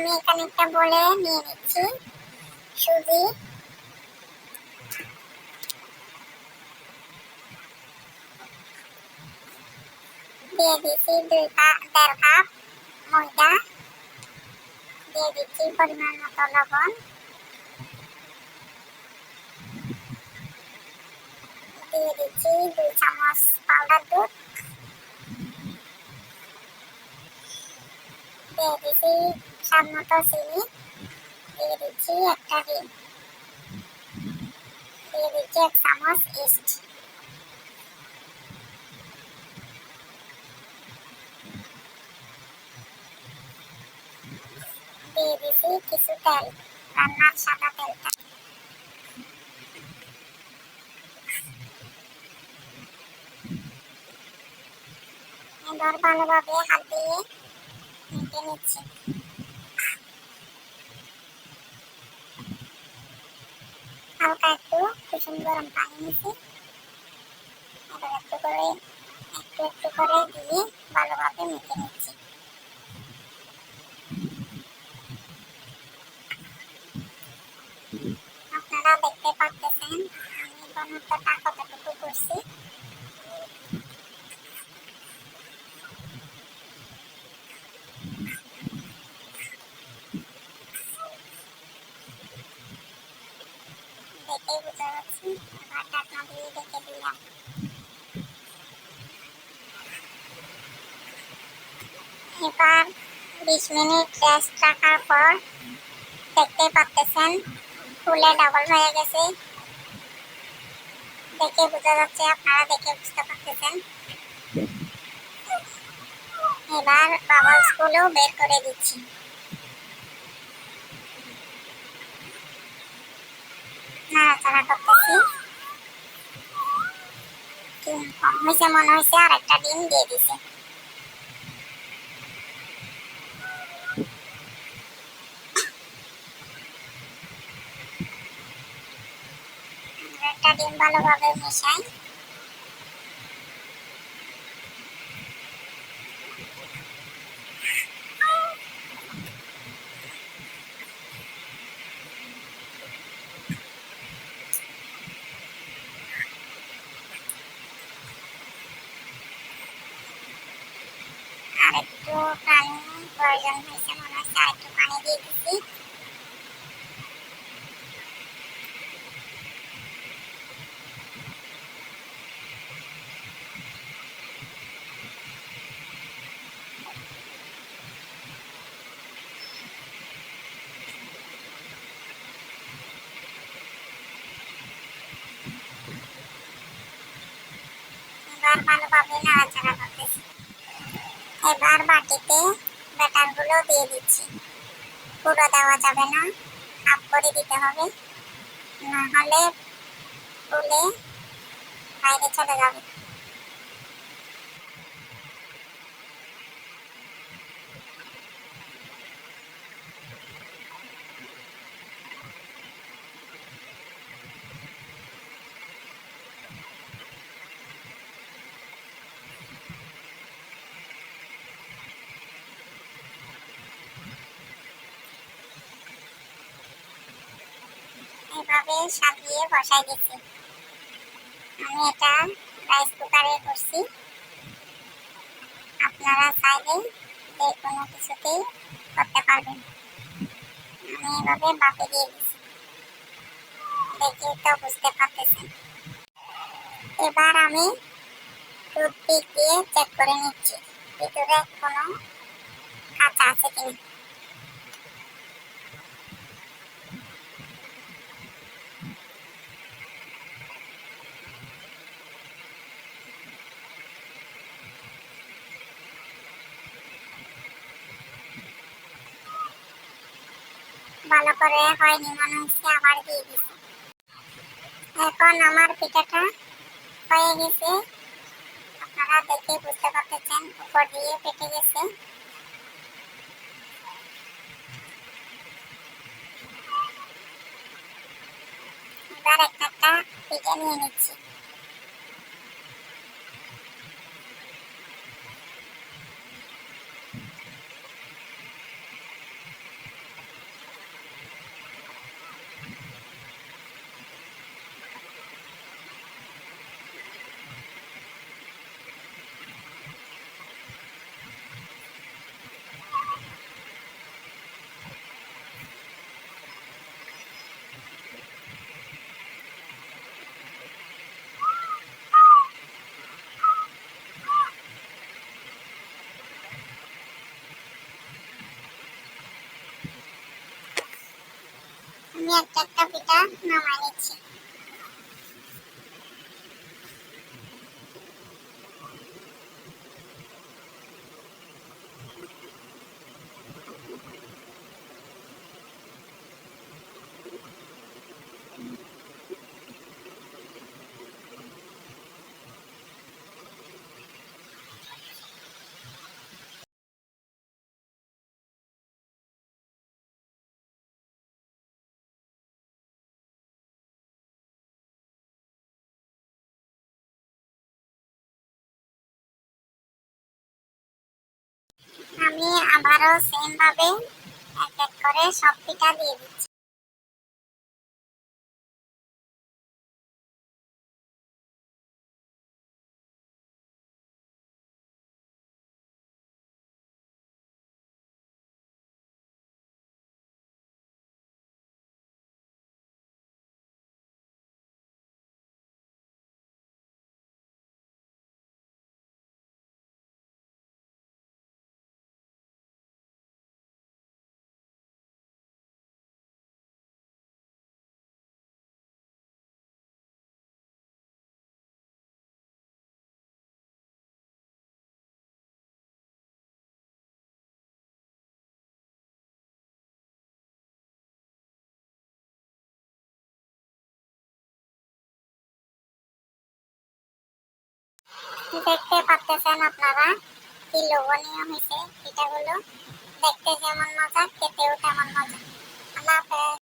আমি এখানে একটা বলে নিয়ে নিচ্ছি। সুজি। দিয়ে দিচ্ছি দুই দেড় কাপ ময়দা। দিয়ে দিচ্ছি পরিমাণ মতো লবণ। দিয়ে দিচ্ছি দুই চামচ পাউডার দুধ। দিয়ে দিচ্ছি স্বাদ মতো চিনি দিয়ে দিচ্ছি একটা ডিম দিয়ে দিচ্ছি এক চামচ ইস্ট। দিয়ে দিচ্ছি কিছু তেল, রান্নার সাদা তেলটা। এবার ভালোভাবে হাত দিয়ে মেখে নিচ্ছি। হালকা একটু কুসুম গরম পানি নিচ্ছি এবার একটু করে, একটু একটু করে দিয়ে ভালোভাবে মেখে নিচ্ছি। আপনারা দেখতে পাচ্ছেন, আমি ঘনত্বটা কতটুকু করছি। এবার বিশ মিনিট রেস্ট রাখার পর দেখতে পাচ্ছেন ফুলে ডাবল হয়ে গেছে। দেখে বোঝা যাচ্ছে আপনারা দেখে বুঝতে পারতেছেন। এবার বাবলসগুলো বের করে দিচ্ছি। নাড়াচাড়া করতেছি। হয়েছে মনে হয়েছে আর একটা ডিম দিয়ে দিছে। একটা ডিম ভালোভাবে মিশাই আর একটু পানি প্রয়োজন হয়েছে মনে হচ্ছে আর একটু পানি দিয়ে দিচ্ছি এবার ভালোভাবে নাড়াচাড়া করতেছি এবার বাটিতে ব্যাটারগুলো দিয়ে দিচ্ছি। পুরো দেওয়া যাবে না। হাফ করে দিতে হবে। নাহলে ফুলে বাইরে চলে যাবে এভাবে সাজিয়ে বসাই দিচ্ছি আমি এটা রাইস কুকারে করছি। আপনারা চাইলে যে কোনো কিছুতেই করতে পারবেন। আমি এভাবে বাপে দিয়ে দিচ্ছি দেখে তো বুঝতে পারতেছেন। এবার আমি টুথপিক দিয়ে চেক করে নিচ্ছি। ভিতরে কোনো কাঁচা আছে কিনা। ভালো করে হয়নি, মনে হচ্ছে আবার দিয়ে দিছি। এখন আমার পিঠাটা হয়ে গেছে। আপনারা দেখে বুঝতে পারতেছেন, উপর দিয়ে পেটে গেছে। এবার একটা একটা পিঠে নিয়ে নিচ্ছি। আমি একটা একটা পিঠা নামাই নিচ্ছি। আমি আবারও সেম ভাবে এক এক করে সব পিঠা দিয়ে দিচ্ছি। দেখতে পাচ্ছেন আপনারা? কি লোভনীয় হয়েছে পিঠাগুলো দেখতে যেমন মজা খেতেও তেমন মজা। আল্লাহ